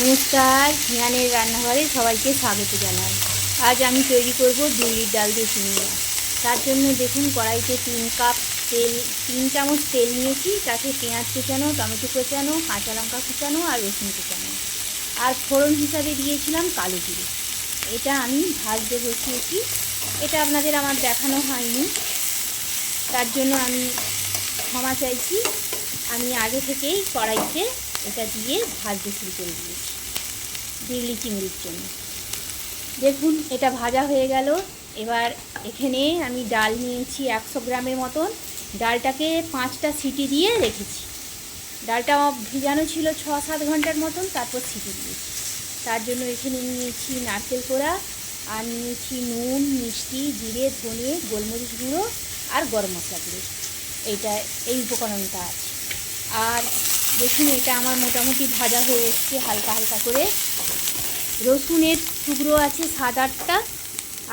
নমস্কার, হিয়ানের রান্নাঘরে সবাইকে স্বাগত জানাই। আজ আমি তৈরি করব বিউলির ডাল দিয়ে চিংড়ি তার জন্য দেখুন কড়াইতে তিন কাপ তেল, তিন চামচ তেল নিয়েছি, তাতে পেঁয়াজ কুচানো, টমেটো কুচানো, কাঁচা লঙ্কা কুচানো আর রসুন কুচানো। আর ফোড়ন হিসাবে দিয়েছিলাম কালো জিরে। এটা আমি ভাজতে বসিয়েছি। এটা আপনাদের আমার দেখানো হয়নি। তার জন্য আমি ক্ষমা চাইছি। আমি আগে থেকেই কড়াইতে এটা দিয়ে ভাজতে শুরু করে দিয়েছি বিউলি চিংড়ির জন্য। দেখুন, এটা ভাজা হয়ে গেল। এবার এখানে আমি ডাল নিয়েছি একশো গ্রামের মতন। ডালটাকে পাঁচটা সিটি দিয়ে রেখেছি। ডালটা ভিজানো ছিল ছ সাত ঘণ্টার মতন, তারপর সিটি দিয়েছি। তার জন্য এখানে নিয়েছি নারকেল কোড়া আর নিয়েছি নুন, মিষ্টি, জিরে, ধনে, গোলমরিচ গুঁড়ো আর গরম মশলা গুঁড়ো। এইটা, এই উপকরণটা আছে। আর দেখুন এটা আমার মোটামুটি ভাজা হয়ে এসছে হালকা হালকা করে। রসুনের টুকরো আছে সাত আটটা,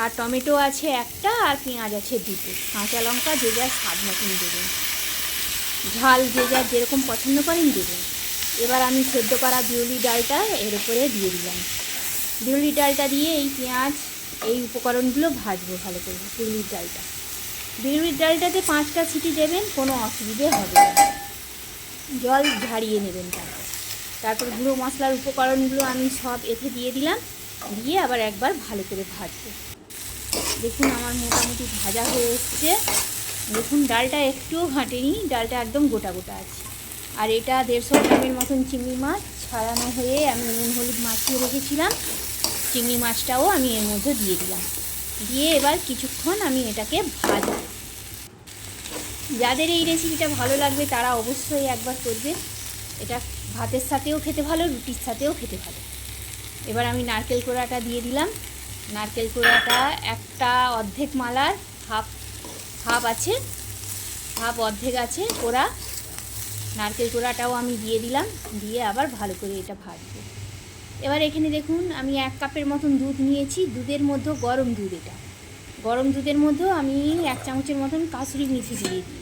আর টমেটো আছে একটা, আর পেঁয়াজ আছে দুটো। কাঁচা লঙ্কা যে যার স্বাদ মতন দেবেন। ঝাল যে যার যেরকম পছন্দ করেন দেবেন। এবার আমি সেদ্ধ করা বিউলি ডালটা এর উপরে দিয়ে দিলাম। বিউলি ডালটা দিয়ে এই পেঁয়াজ, এই উপকরণগুলো ভাজবো ভালো করে, বিউলির ডালটা। বিউলির ডালটাতে পাঁচটা সিটি দেবেন, কোনো অসুবিধে হবে না। জল ঝাড়িয়ে নেবেন তারপর। তারপর গুঁড়ো মশলার উপকরণগুলো আমি সব এতে দিয়ে দিলাম। দিয়ে আবার একবার ভালো করে ভাজবো। দেখুন আমার মোটামুটি ভাজা হয়ে এসছে। দেখুন ডালটা একটুও ঘাটেনি, ডালটা একদম গোটা গোটা আছে। আর এটা দেড়শো গ্রামের মতন চিংড়ি মাছ ছাড়ানো হয়ে আমি নুন, হলুদ মাখিয়ে রেখেছিলাম। চিংড়ি মাছটাও আমি এর মধ্যে দিয়ে দিলাম। দিয়ে এবার কিছুক্ষণ আমি এটাকে ভাজবো। যাদের এই রেসিপিটা ভালো লাগবে, তারা অবশ্যই একবার করবে। এটা ভাতের সাথেও খেতে ভালো, রুটির সাথেও খেতে ভালো। এবার আমি নারকেল কোড়াটা দিয়ে দিলাম। নারকেল কোড়াটা একটা অর্ধেক মালার হাফ হাফ আছে, হাফ অর্ধেক আছে কোড়া। নারকেল কোড়াটাও আমি দিয়ে দিলাম, দিয়ে আবার ভালো করে এটা ভাজবো। এবার এখানে দেখুন, আমি এক কাপের মতন দুধ নিয়েছি। দুধের মধ্যে গরম দুধ এটা। গরম দুধের মধ্যেও আমি এক চামচের মতন কাসুরি মেথি দিয়ে দিয়েছি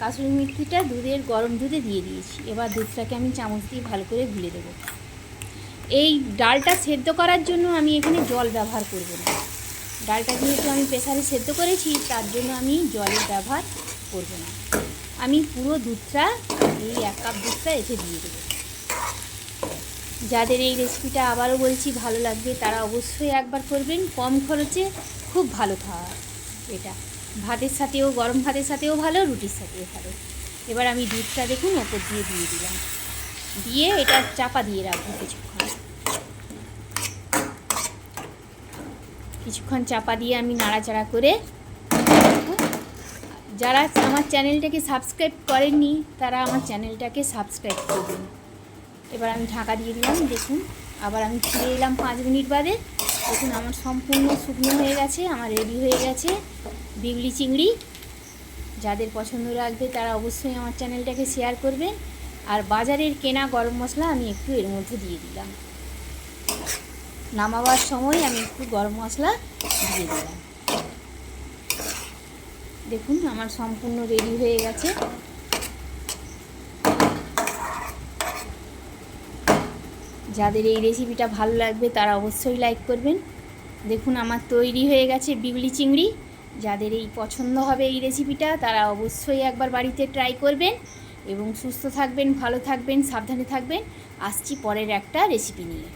কাসুরি মেথিটা দুধের গরম দুধে দিয়ে দিয়েছি। এবার দুধটাকে আমি চামচ দিয়ে ভালো করে গুলে দেবো। এই ডালটা সেদ্ধ করার জন্য আমি এখানে জল ব্যবহার করব না। ডালটা যেহেতু আমি প্রেসারে সেদ্ধ করেছি, তার জন্য আমি জলের ব্যবহার করব না। আমি পুরো দুধটা, এই এক কাপ দুধটা এসে দিয়ে দেবো। যাদের এই রেসিপিটা আবারও বলছি, ভালো লাগবে, তারা অবশ্যই একবার করবেন। কম খরচে খুব ভালো খাওয়া। এটা। ভাতের সাথেও, গরম ভাতের সাথেও ভালো, রুটির সাথেও ভালো। এবার আমি দুধটা দেখুন ওপর দিয়ে দিয়ে দিলাম। দিয়ে এটা চাপা দিয়ে রাখব কিছুক্ষণ। কিছুক্ষণ চাপা দিয়ে আমি নাড়াচাড়া করে যারা আমার চ্যানেলটাকে সাবস্ক্রাইব করেননি, তারা আমার চ্যানেলটাকে সাবস্ক্রাইব করবেন। এবার আমি ঢাকা দিয়ে দিলাম, দেখুন। আবার আমি ফিরে এলাম পাঁচ মিনিট বাদে। দেখুন, আমার সম্পূর্ণ শুকনো হয়ে গেছে, আমার রেডি হয়ে গেছে। বিউলি চিংড়ি, যাদের পছন্দ লাগবে তারা অবশ্যই আমার চ্যানেলটাকে শেয়ার করবেন। আর বাজারের কেনা গরম মশলা আমি একটু এর মধ্যে দিয়ে দিলাম। নামাবার সময় আমি একটু গরম মশলা দিয়ে দিলাম। দেখুন, আমার সম্পূর্ণ রেডি হয়ে গেছে। যাদের এই রেসিপিটা ভালো লাগবে তারা অবশ্যই লাইক করবেন। দেখুন, আমার তৈরি হয়ে গেছে বিউলি চিংড়ি। যাদের এই পছন্দ হবে এই রেসিপিটা তারা অবশ্যই একবার বাড়িতে ট্রাই করবেন এবং সুস্থ থাকবেন, ভালো থাকবেন, সাবধানে থাকবেন। আসছি পরের একটা রেসিপি নিয়ে।